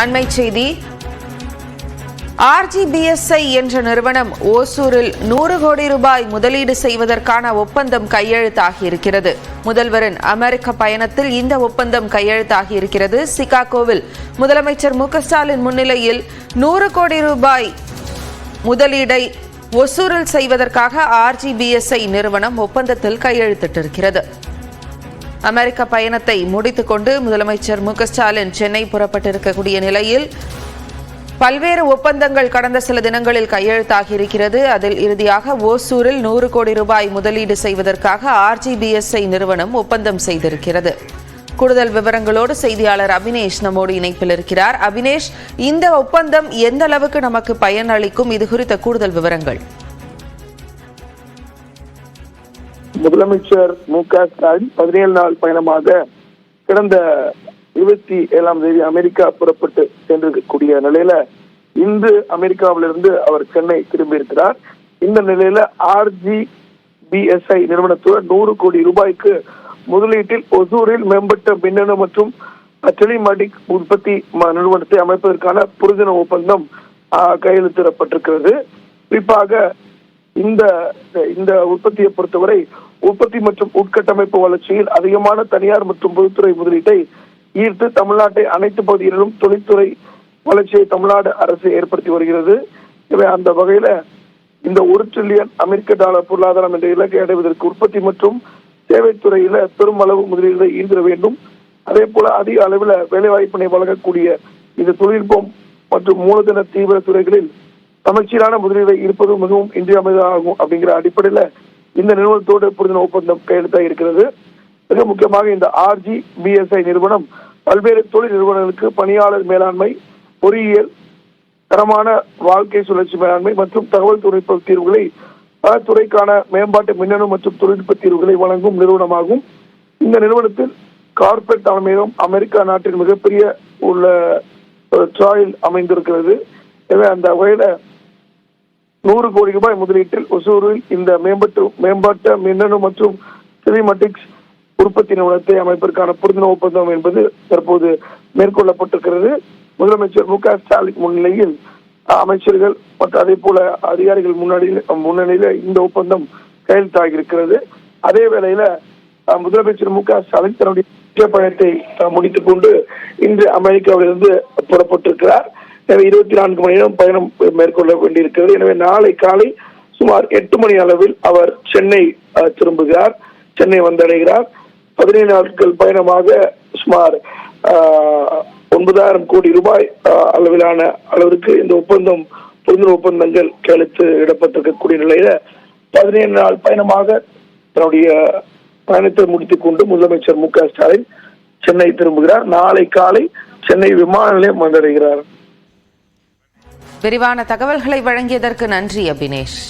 அண்மை செய்தி. ஆர்ஜிபிஎஸ்ஐ என்ற நிறுவனம் ஓசூரில் நூறு கோடி ரூபாய் முதலீடு செய்வதற்கான ஒப்பந்தம் கையெழுத்தாகி இருக்கிறது முதல்வரின் அமெரிக்க பயணத்தில் இந்த ஒப்பந்தம் கையெழுத்தாகி இருக்கிறது சிகாகோவில் முதலமைச்சர் மு ஸ்டாலின் முன்னிலையில் நூறு கோடி ரூபாய் முதலீடை ஒசூரில் செய்வதற்காக ஆர்ஜிபிஎஸ்ஐ நிறுவனம் ஒப்பந்தத்தில் கையெழுத்திட்டிருக்கிறது. அமெரிக்க பயணத்தை முடித்துக்கொண்டு முதலமைச்சர் மு ஸ்டாலின் சென்னை புறப்பட்டிருக்கக்கூடிய நிலையில் பல்வேறு ஒப்பந்தங்கள் கடந்த சில தினங்களில் கையெழுத்தாகி இருக்கிறது அதில் இறுதியாக ஓசூரில் நூறு கோடி ரூபாய் முதலீடு செய்வதற்காக ஆர்ஜிபிஎஸ்ஐ நிறுவனம் ஒப்பந்தம் செய்திருக்கிறது. கூடுதல் விவரங்களோடு செய்தியாளர் அபினேஷ் நம்மோடு இணைப்பில் இருக்கிறார். அபினேஷ் இந்த ஒப்பந்தம் எந்த அளவுக்கு நமக்கு பயன் அளிக்கும் இது குறித்த கூடுதல் விவரங்கள். முதலமைச்சர் மு க ஸ்டாலின் பதினேழு நாள் பயணமாக கடந்த இருபத்தி ஏழாம் தேதி அமெரிக்கா புறப்பட்டு சென்றிருக்கக்கூடிய நிலையில இன்று அமெரிக்காவிலிருந்து அவர் சென்னை திரும்பி இருக்கிறார். இந்த நிலையில ஆர்ஜி பிஎஸ்ஐ நிறுவனத்துடன் நூறு கோடி ரூபாய்க்கு முதலீட்டில் ஒசூரில் மேம்பட்ட மின்னணு மற்றும் டெலிமாட்டிக் உற்பத்தி நிறுவனத்தை அமைப்பதற்கான புரிதன ஒப்பந்தம் கையெழுத்திடப்பட்டிருக்கிறது. குறிப்பாக இந்த இந்த உற்பத்தியை பொறுத்தவரை உற்பத்தி மற்றும் உட்கட்டமைப்பு வளர்ச்சியில் அதிகமான தனியார் மற்றும் பொதுத்துறை முதலீட்டை ஈர்த்து தமிழ்நாட்டை அனைத்து பகுதிகளிலும் தொழில்துறை வளர்ச்சியை தமிழ்நாடு அரசு ஏற்படுத்தி வருகிறது. இவை அந்த வகையில இந்த ஒரு ட்ரில்லியன் அமெரிக்க டாலர் பொருளாதாரம் என்ற இலக்கை அடைவதற்கு உற்பத்தி மற்றும் சேவைத்துறையில பெரும் அளவு முதலீடுகளை ஈர்த்திட வேண்டும். அதே போல அதிக அளவில் வேலைவாய்ப்பினை வழங்கக்கூடிய இந்த தொழில்நுட்பம் மற்றும் மூலதன தீவிர துறைகளில் சமச்சீரான முதலீடை இருப்பது மிகவும் இன்றியமையாகும் அப்படிங்கிற அடிப்படையில இந்த நிறுவனத்தோடு புரிதல் ஒப்பந்தம் கையெழுத்தாக இருக்கிறது. மிக முக்கியமாக இந்த ஆர்ஜி பிஎஸ்ஐ நிறுவனம் பல்வேறு தொழில் நிறுவனங்களுக்கு பணியாளர் மேலாண்மை பொறியியல் தரமான வாழ்க்கை சுழற்சி மேலாண்மை மற்றும் தகவல் தொழில்நுட்ப தீர்வுகளை பல துறைக்கான மேம்பாட்டு மின்னணு மற்றும் தொழில்நுட்ப தீர்வுகளை வழங்கும் நிறுவனமாகும். இந்த நிறுவனத்தில் கார்பரேட் தலைமையகம் அமெரிக்கா நாட்டின் மிகப்பெரிய உள்ள ட்ராயில் அமைந்திருக்கிறது. எனவே அந்த வகையில நூறு கோடி ரூபாய் முதலீட்டில் ஒசூரில் இந்த மேம்பட்டு மேம்பாட்ட மின்னணு மற்றும் சினிமட்டிக்ஸ் உற்பத்தி நிறுவனத்தை அமைப்பதற்கான புரிந்துணர்வு ஒப்பந்தம் என்பது தற்போது மேற்கொள்ளப்பட்டிருக்கிறது. முதலமைச்சர் மு க ஸ்டாலின் முன்னிலையில் அமைச்சர்கள் மற்றும் அதே போல அதிகாரிகள் முன்னாடியில் முன்னணியில இந்த ஒப்பந்தம் கையெழுத்தாகி இருக்கிறது அதே வேளையில முதலமைச்சர் மு க ஸ்டாலின் தன்னுடைய முக்கிய பயணத்தை முடித்துக் கொண்டு இன்று அமெரிக்காவிலிருந்து புறப்பட்டிருக்கிறார். எனவே இருபத்தி நான்கு மணி நேரம் பயணம் மேற்கொள்ள வேண்டியிருக்கிறது. எனவே நாளை காலை சுமார் எட்டு மணி அளவில் அவர் சென்னை திரும்புகிறார். சென்னை வந்தடைகிறார். பதினேழு நாட்கள் பயணமாக சுமார் ஒன்பதாயிரம் கோடி ரூபாய் அஹ், அளவிலான அளவிற்கு இந்த ஒப்பந்தம் புரிந்துணர்வு ஒப்பந்தங்கள் கையெழுத்து இடப்பட்டிருக்கக்கூடிய நிலையில பதினேழு நாள் பயணமாக தன்னுடைய பயணத்தை முடித்துக் கொண்டு முதலமைச்சர் மு க ஸ்டாலின் சென்னை திரும்புகிறார். நாளை காலை சென்னை விமான நிலையம் வந்தடைகிறார். விரிவான தகவல்களை வழங்கியதற்கு நன்றி அபினேஷ்.